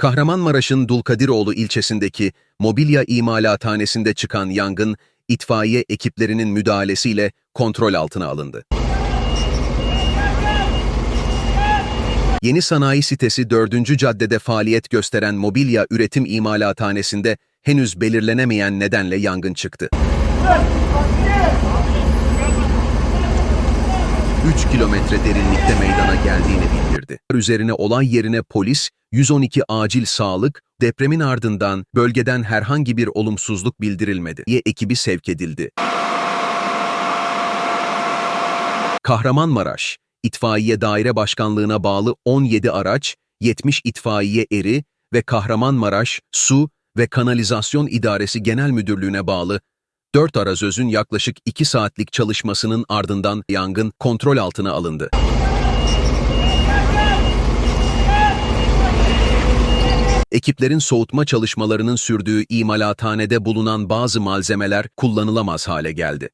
Kahramanmaraş'ın Dulkadiroğlu ilçesindeki mobilya imalathanesinde çıkan yangın, itfaiye ekiplerinin müdahalesiyle kontrol altına alındı. Yeni Sanayi Sitesi 4. caddede faaliyet gösteren mobilya üretim imalathanesinde henüz belirlenemeyen nedenle yangın çıktı. 3 kilometre derinlikte meydana geldiğini bildirdi. Üzerine olay yerine polis, 112 acil sağlık, depremin ardından bölgeden herhangi bir olumsuzluk bildirilmedi diye ekibi sevk edildi. Kahramanmaraş, İtfaiye Daire Başkanlığı'na bağlı 17 araç, 70 itfaiye eri ve Kahramanmaraş Su ve Kanalizasyon İdaresi Genel Müdürlüğü'ne bağlı 4 arazözün yaklaşık 2 saatlik çalışmasının ardından yangın kontrol altına alındı. Ekiplerin soğutma çalışmalarının sürdüğü imalathanede bulunan bazı malzemeler kullanılamaz hale geldi.